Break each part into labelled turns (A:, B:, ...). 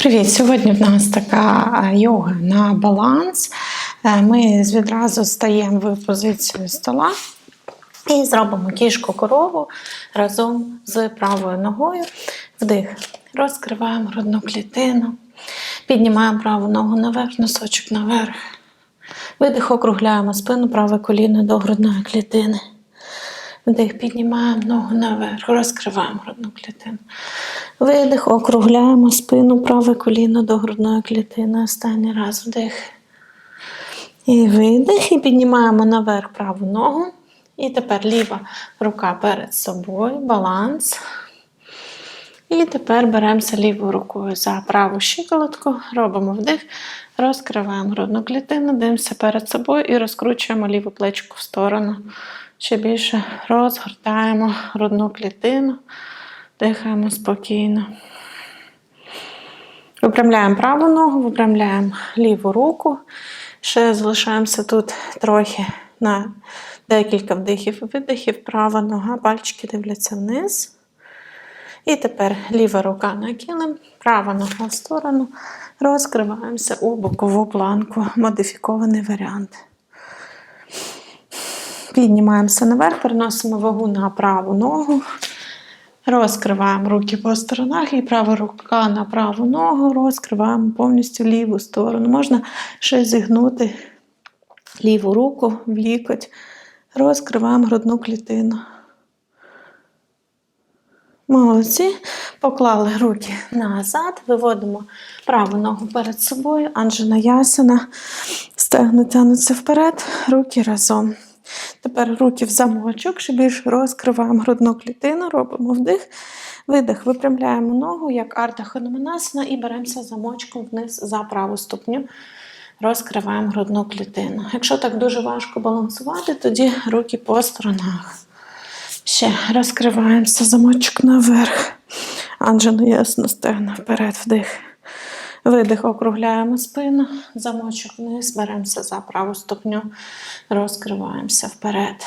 A: Привіт! Сьогодні в нас така е, йога на баланс. Е, Ми відразу стаємо в позицію стола і зробимо кішку корову разом з правою ногою. Вдих. Розкриваємо грудну клітину. Піднімаємо праву ногу наверх, носочок наверх. Видих, округляємо спину, праве коліно до грудної клітини. Вдих, піднімаємо ногу наверх, розкриваємо грудну клітину. Видих, округляємо спину, праве коліно до грудної клітини. Останній раз вдих. І видих. І піднімаємо наверх праву ногу. І тепер ліва рука перед собою, баланс. І тепер беремося лівою рукою за праву щиколотку, робимо вдих, розкриваємо грудну клітину, дивимося перед собою і розкручуємо ліву плечку в сторону. Ще більше розгортаємо грудну клітину, дихаємо спокійно. Випрямляємо праву ногу, випрямляємо ліву руку. Ще залишаємося тут трохи на декілька вдихів і видихів. Права нога, пальчики дивляться вниз. І тепер ліва рука на килим, права нога в сторону. Розкриваємося у бокову планку. Модифікований варіант. Піднімаємося наверх, переносимо вагу на праву ногу. Розкриваємо руки по сторонах і права рука на праву ногу, розкриваємо повністю ліву сторону. Можна ще зігнути ліву руку в лікоть. Розкриваємо грудну клітину. Молодці. Поклали руки назад, виводимо праву ногу перед собою, Анджена ясана. Стегна тягнуться вперед, руки разом. Тепер руки в замочок, ще більше розкриваємо грудну клітину, робимо вдих, видих, випрямляємо ногу, як арта ханаманасана, і беремося замочком вниз за праву ступню. Розкриваємо грудну клітину. Якщо так дуже важко балансувати, тоді руки по сторонах. Ще розкриваємося, замочок наверх. Анджело ясно стегна вперед, вдих. Видих, округляємо спину, замочок вниз, беремося за праву ступню, розкриваємося вперед.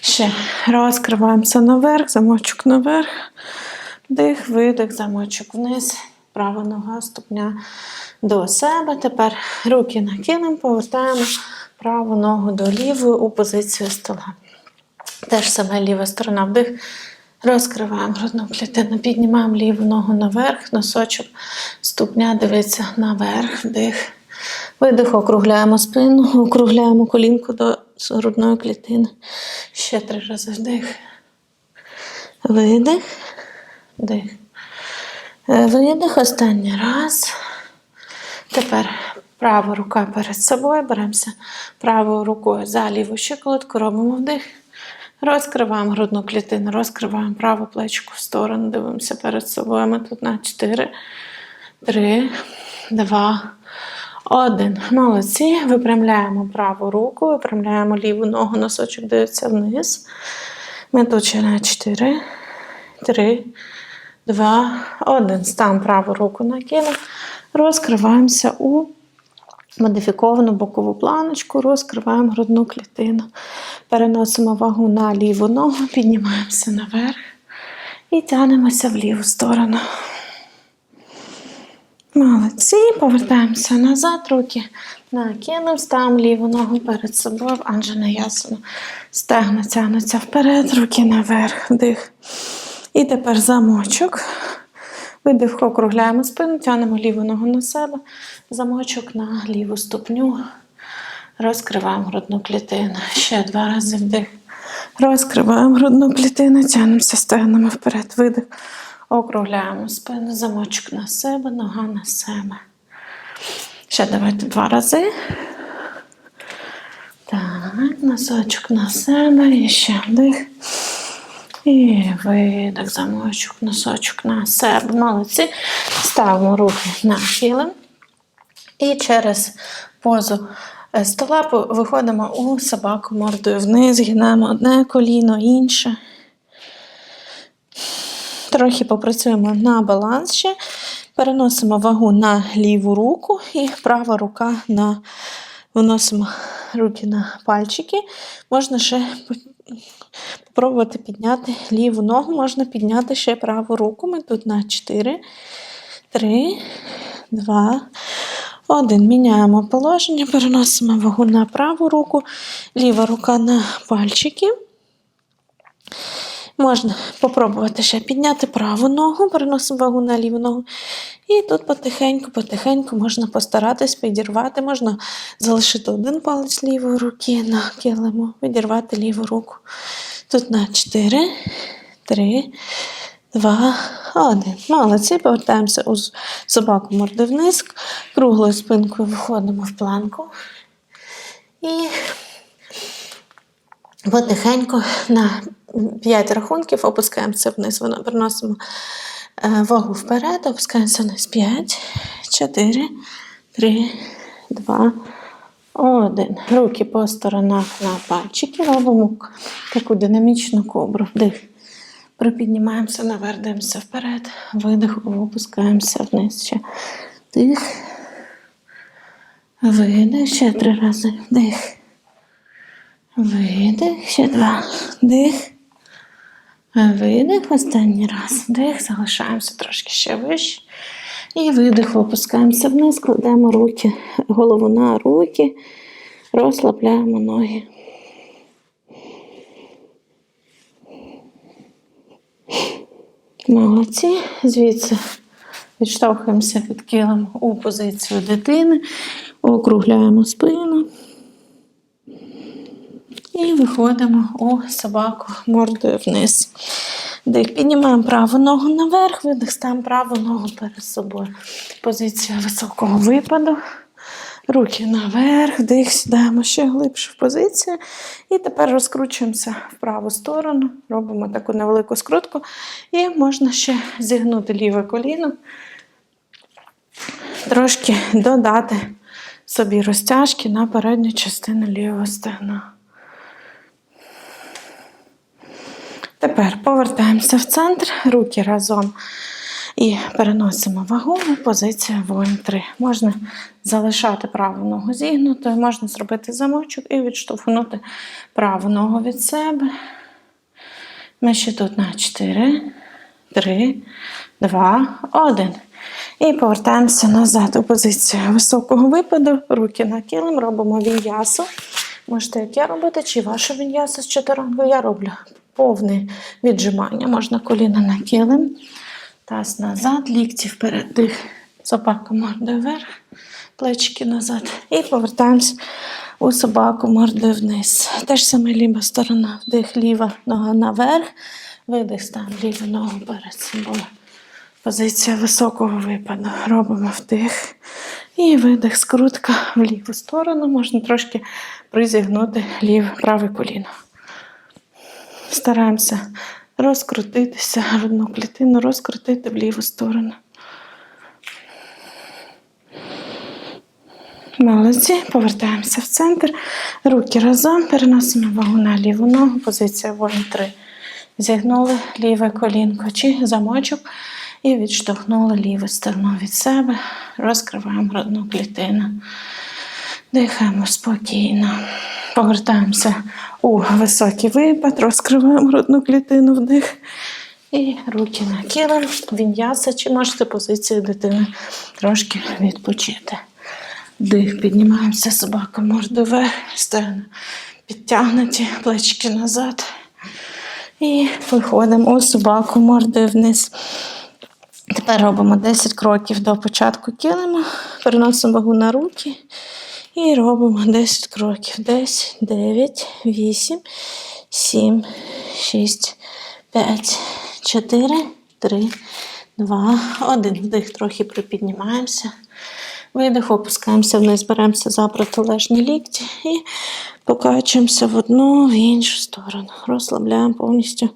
A: Ще розкриваємося наверх, замочок наверх, вдих, видих, замочок вниз, права нога, ступня до себе. Тепер руки накинемо, повертаємо праву ногу до лівої у позицію стола. Теж саме ліва сторона вдих. Розкриваємо грудну клітину, піднімаємо ліву ногу наверх, носочок, ступня дивиться наверх, вдих. Видих, округляємо спину, округляємо колінку до грудної клітини. Ще три рази вдих. Видих, вдих. Е, Видих, останній раз. Тепер права рука перед собою. Беремося правою рукою за ліву щиколотку, робимо вдих. Розкриваємо грудну клітину, розкриваємо праву плечку в сторону, дивимося перед собою. Ми тут на 4, 3, 2, 1. Молодці. Випрямляємо праву руку, випрямляємо ліву ногу, носочок дивиться вниз. Ми тут ще на 4, 3, 2, 1. Ставимо праву руку на килим. Розкриваємося у модифіковану бокову планочку, розкриваємо грудну клітину. Переносимо вагу на ліву ногу, піднімаємося наверх і тягнемося в ліву сторону. Молодці, повертаємося назад, руки накинемо, ставимо ліву ногу перед собою, Анджена ясана. Стегна тягнуться вперед, руки наверх, вдих. І тепер замочок. Видих, округляємо спину, тягнемо ліву ногу на себе, замочок на ліву ступню. Розкриваємо грудну клітину. Ще два рази вдих. Розкриваємо грудну клітину, тягнемося стегнемо вперед. Видих. Округляємо спину, замочок на себе, нога на себе. Ще давайте два рази. Так, носочок на себе. І ще вдих. І видих, замочок, носочок на себе. Молодці. Ставимо руки на килим. І через позу е, стола виходимо у собаку мордою вниз, гинаємо одне коліно, інше. Трохи попрацюємо на баланс ще. Переносимо вагу на ліву руку і права рука на виносимо руки на пальчики. Можна ще Попробувати підняти ліву ногу, можна підняти ще праву руку. Ми тут на 4, три, два, один. Міняємо положення, переносимо вагу на праву руку, ліва рука на пальчики. Можна попробувати ще підняти праву ногу, переносимо вагу на ліву ногу. І тут потихеньку, потихеньку можна постаратись підірвати. Можна залишити один палець лівої руки на килиму, відірвати ліву руку. Тут на 4, 3, 2, 1. Молодці, повертаємося у собаку морди вниз, круглою спинкою виходимо в планку. І потихеньку на 5 рахунків опускаємося вниз, переносимо е, вагу вперед, опускаємося вниз 5, 4, 3, 2, 1. Руки по сторонах на пальчики, робимо таку динамічну кобру. Вдих. Припіднімаємося наверх, дивимося вперед, видих, опускаємося вниз. Ще дих. Видих, ще три рази. Вдих. Видих, ще два. Дих. Видих, останній раз. Вдих, залишаємося трошки ще вище. І видих, опускаємося вниз, кладемо руки, голову на руки, розслабляємо ноги. Молодці. Звідси відштовхуємося під килим у позицію дитини, округляємо спину. І виходимо у собаку мордою вниз. Дих. Піднімаємо праву ногу наверх, видих, ставимо праву ногу перед собою. Позиція високого випаду. Руки наверх, дих, сідаємо ще глибше в позицію. І тепер розкручуємося в праву сторону, робимо таку невелику скрутку. І можна ще зігнути ліве коліно, трошки додати собі розтяжки на передню частину лівого стегна. Тепер повертаємося в центр, руки разом і переносимо вагу у позицію воїн 3. Можна залишати праву ногу зігнутою, можна зробити замочок і відштовхнути праву ногу від себе. Ми ще тут на 4, 3, 2, 1. І повертаємося назад у позицію високого випаду, руки на килим, робимо він'ясу. Можете, як я робити, чи вашу він'ясу з чотирьох, я роблю повне віджимання. Можна коліна на килим, таз назад, лікті вперед, дих, собака мордою вверх, плечики назад. І повертаємось у собаку мордою вниз. Те ж саме ліва сторона, вдих, ліва нога наверх, видих, ставимо ліву ногу перед собою. Позиція високого випаду. Робимо вдих і видих, скрутка в ліву сторону. Можна трошки призігнути ліве праве коліно. Стараємося розкрутитися, грудну клітину, розкрутити в ліву сторону. Молодці, повертаємося в центр. Руки разом, переносимо вагу на ліву ногу, позиція воїн 3. Зігнули ліве колінко чи замочок і відштовхнули ліву сторону від себе. Розкриваємо грудну клітину. Дихаємо спокійно. Повертаємося у високий випад, розкриваємо грудну клітину вдих. І руки на килим, він'яса, чи можете позицію дитини трошки відпочити. Вдих, піднімаємося, собака мордою вверх, стегна підтягнуті, плечки назад. І виходимо у собаку мордою вниз. Тепер робимо 10 кроків до початку килима, переносимо вагу на руки і робимо 10 кроків. 10, 9, 8, 7, 6, 5, 4, 3, 2, 1. Вдих, трохи припіднімаємося. Видих, опускаємося вниз, беремося за протилежні лікті і покачуємося в одну в іншу сторону. Розслабляємо повністю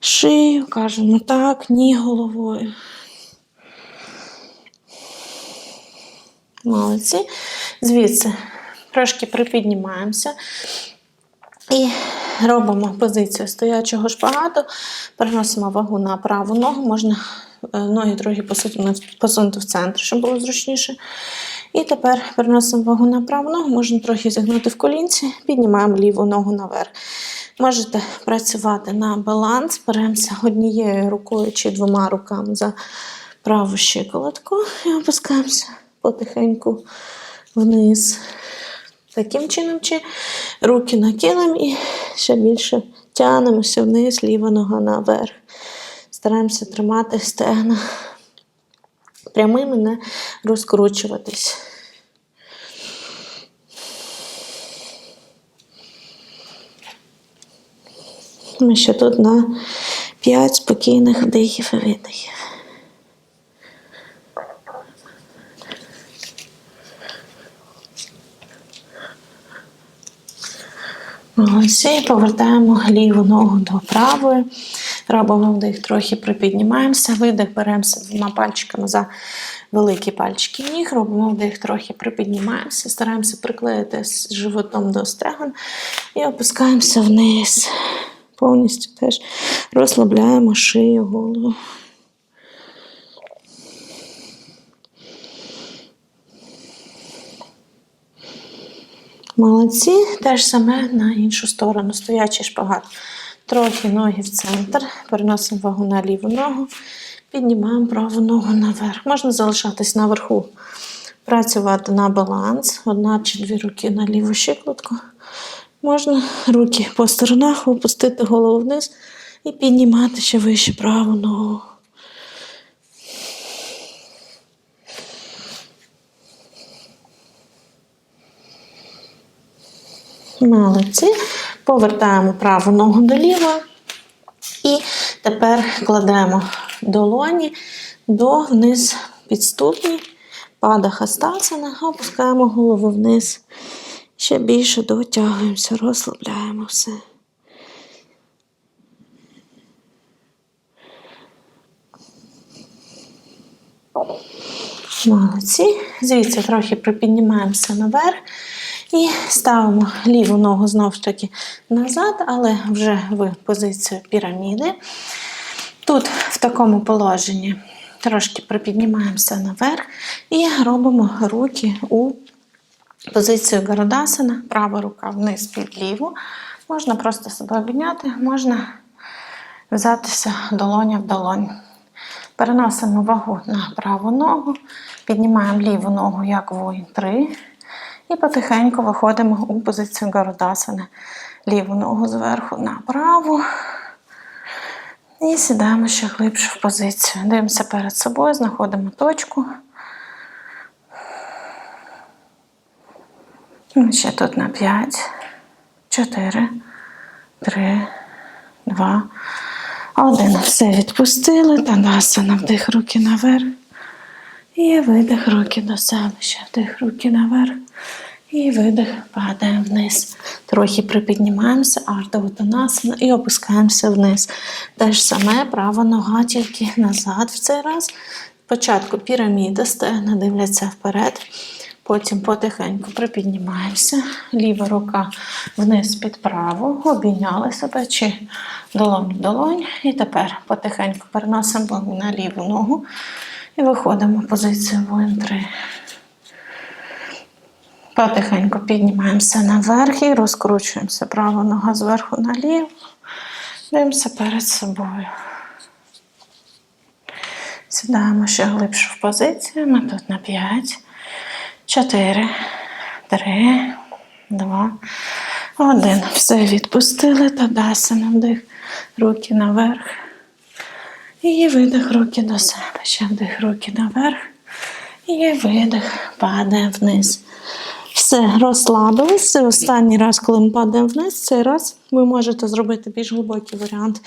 A: шию, кажемо так, ні головою. Молодці. Звідси трошки припіднімаємося і робимо позицію стоячого шпагату, переносимо вагу на праву ногу, можна е, ноги трохи посунути, в центр, щоб було зручніше. І тепер переносимо вагу на праву ногу, можна трохи зігнути в колінці, піднімаємо ліву ногу наверх. Можете працювати на баланс, беремося однією рукою чи двома руками за праву щиколотку і опускаємося потихеньку вниз. Таким чином, чи руки на килим і ще більше тягнемося вниз, ліва нога наверх. Стараємося тримати стегна прямими, не розкручуватись. Ми ще тут на 5 спокійних вдихів і видихів. Молодці, повертаємо ліву ногу до правої. Робимо вдих, трохи припіднімаємося, видих, беремося двома пальчиками за великі пальчики ніг. Робимо вдих, трохи припіднімаємося, стараємося приклеїти животом до стегон і опускаємося вниз. Повністю теж розслабляємо шию, голову. Молодці, те ж саме на іншу сторону. Стоячий шпагат. Трохи ноги в центр. Переносимо вагу на ліву ногу. Піднімаємо праву ногу наверх. Можна залишатись наверху. Працювати на баланс. Одна чи дві руки на ліву щиколотку. Можна руки по сторонах, опустити голову вниз і піднімати ще вище праву ногу. Молодці. Повертаємо праву ногу до лівої. І тепер кладемо долоні до вниз під ступні, пада хастасана, опускаємо голову вниз. Ще більше дотягуємося, розслабляємо все. Молодці. Звідси трохи припіднімаємося наверх і ставимо ліву ногу знову ж таки назад, але вже в позицію піраміди. Тут в такому положенні трошки припіднімаємося наверх і робимо руки у позицію Гарадасана, права рука вниз під ліву. Можна просто себе обійняти, можна взятися долоня в долонь. Переносимо вагу на праву ногу, піднімаємо ліву ногу як воїн 3. І потихеньку виходимо у позицію Гарудасани. Ліву ногу зверху на праву. І сідаємо ще глибше в позицію. Дивимося перед собою, знаходимо точку. Ще тут на 5, 4, 3, 2, 1. Все відпустили. Тадасана. Вдих руки наверх. І видих руки до себе. Ще вдих руки наверх. І видих, падаємо вниз. Трохи припіднімаємося, артаутанасана і опускаємося вниз. Те ж саме права нога тільки назад в цей раз. Спочатку піраміда, стегна дивляться вперед. Потім потихеньку припіднімаємося. Ліва рука вниз під праву, обійняли себе чи долонь в долонь. І тепер потихеньку переносимо на ліву ногу і виходимо в позицію воїн 3. Потихеньку піднімаємося наверх і розкручуємося. Права нога зверху наліво. Дивимося перед собою. Сідаємо ще глибше в позицію. Ми тут на 5, 4, 3, 2, 1. Все відпустили. Тадасана вдих. Руки наверх. І видих руки до себе. Ще вдих руки наверх. І видих. Падає вниз. Все, розслабились. Останній раз, коли ми падаємо вниз, цей раз ви можете зробити більш глибокий варіант.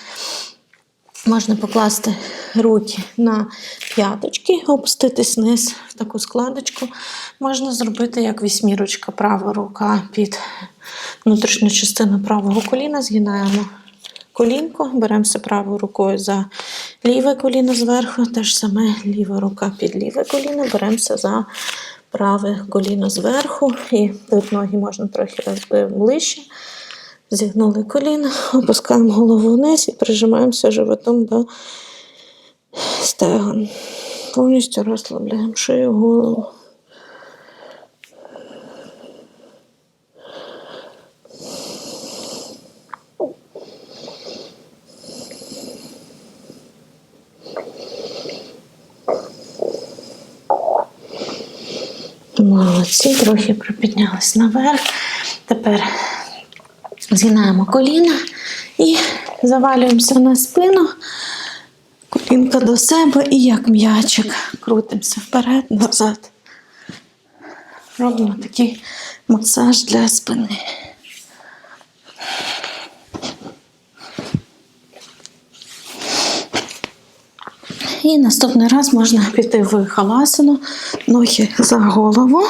A: Можна покласти руки на п'яточки, опуститись вниз в таку складочку. Можна зробити як вісьмірочка, права рука під внутрішню частину правого коліна, згинаємо колінко, беремося правою рукою за ліве коліно зверху, те ж саме ліва рука під ліве коліно, беремося за праве коліно зверху, і тут ноги можна трохи ближче. Зігнули коліно, опускаємо голову вниз і прижимаємося животом до стегон. Повністю розслабляємо шию, голову. Молодці, трохи пропіднялись наверх. Тепер згинаємо коліна і завалюємося на спину. Колінка до себе і як м'ячик. Крутимося вперед, назад. Робимо такий масаж для спини. І наступний раз можна піти в халасину, ноги за голову.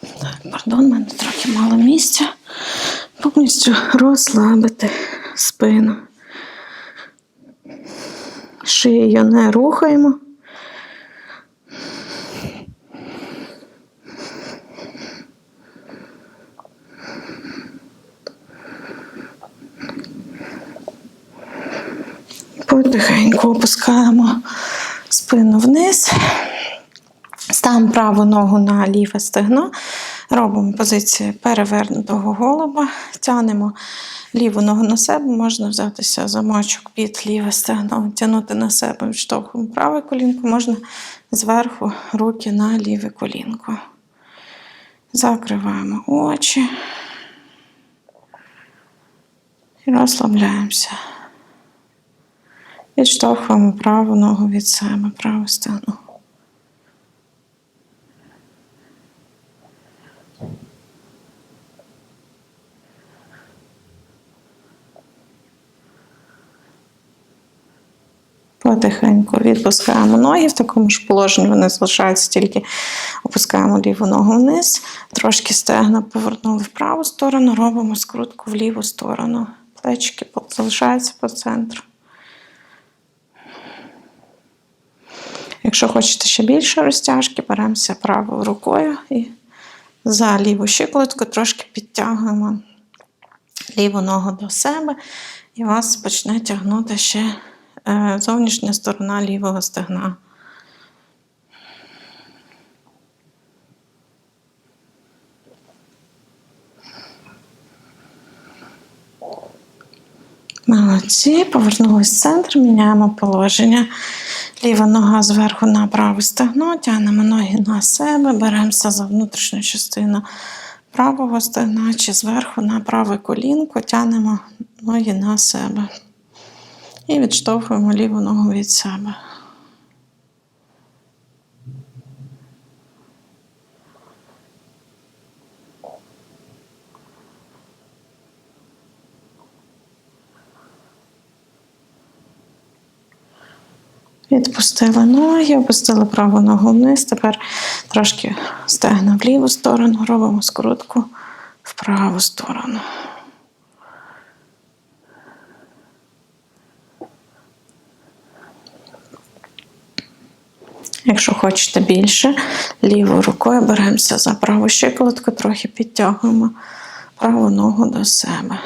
A: Так, пардон, в мене трохи мало місця. Повністю розслабити спину. Шию не рухаємо. Потихеньку опускаємо спину вниз. Ставимо праву ногу на ліве стегно. Робимо позицію перевернутого голуба. Тянемо ліву ногу на себе. Можна взятися замочок під ліве стегно, тягнути на себе, відштовхуємо праве колінко, можна зверху руки на ліве колінко. Закриваємо очі і розслабляємося. Відштовхуємо праву ногу від себе, праву стегно. Потихеньку відпускаємо ноги в такому ж положенні, вони залишаються тільки опускаємо ліву ногу вниз, трошки стегна повернули в праву сторону, робимо скрутку в ліву сторону. Плечики залишаються по центру. Якщо хочете ще більше розтяжки, беремося правою рукою і за ліву щиколотку трошки підтягуємо ліву ногу до себе, і вас почне тягнути ще е, зовнішня сторона лівого стегна. Молодці, повернулись в центр, міняємо положення. Ліва нога зверху на праве стегно, тягнемо ноги на себе, беремося за внутрішню частину правого стегна чи зверху на праве колінко, тягнемо ноги на себе. І відштовхуємо ліву ногу від себе. Відпустили ноги, опустили праву ногу вниз. Тепер трошки стегна в ліву сторону, робимо скрутку в праву сторону. Якщо хочете більше, лівою рукою беремося за праву щиколотку, трохи підтягуємо праву ногу до себе.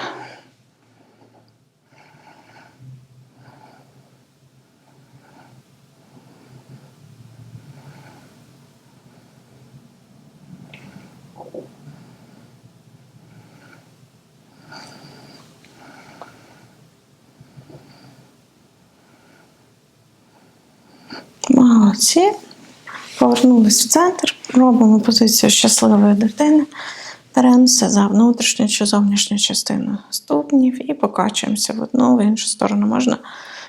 A: Молодці. Повернулись в центр, робимо позицію щасливої дитини. Беремося за внутрішню чи зовнішню частину ступнів і покачуємося в одну, в іншу сторону. Можна,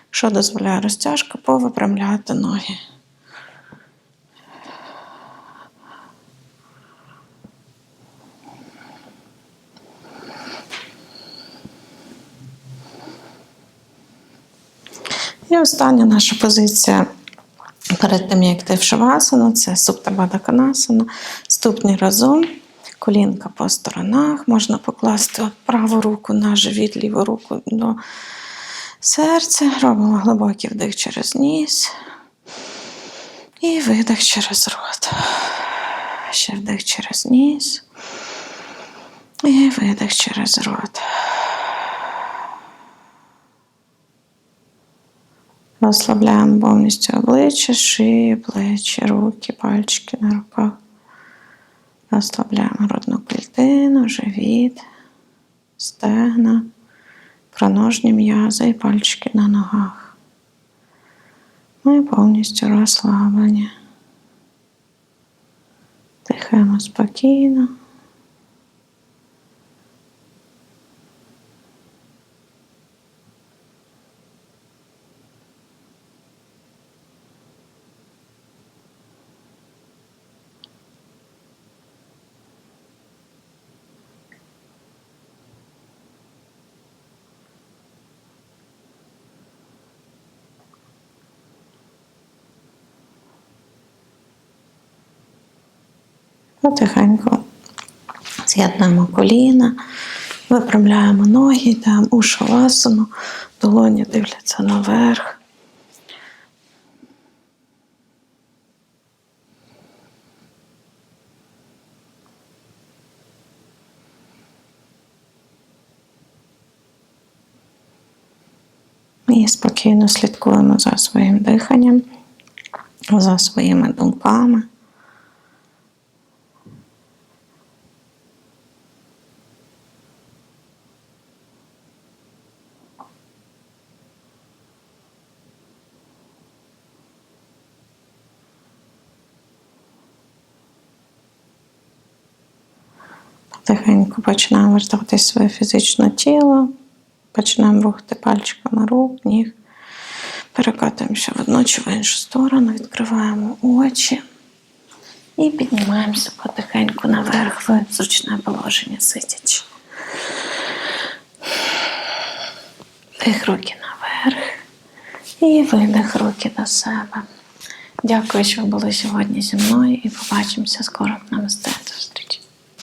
A: якщо дозволяє розтяжка, повипрямляти ноги. І остання наша позиція перед тим, як йти в шавасану, це суптабада канасана, ступні разом, колінка по сторонах. Можна покласти праву руку на живіт, ліву руку до серця. Робимо глибокий вдих через ніс. І видих через рот. Ще вдих через ніс. І видих через рот. Розслабляємо повністю обличчя, шию, плечі, руки, пальчики на руках. Розслабляємо грудну клітину, живіт, стегна, проножні м'язи і пальчики на ногах. Ми повністю розслаблені. Дихаємо спокійно. Потихеньку з'єднуємо коліна, випрямляємо ноги, йдемо у шавасану, долоні дивляться наверх. І спокійно слідкуємо за своїм диханням, за своїми думками. Потихеньку починаємо вертати своє фізичне тіло, починаємо рухати пальчиками рук, ніг. Перекатуємося в одну чи в іншу сторону, відкриваємо очі і піднімаємося потихеньку наверх в зручне положення сидячи. Вдих руки наверх і видих руки до себе. Дякую, що ви були сьогодні зі мною і побачимося скоро на мистецтві.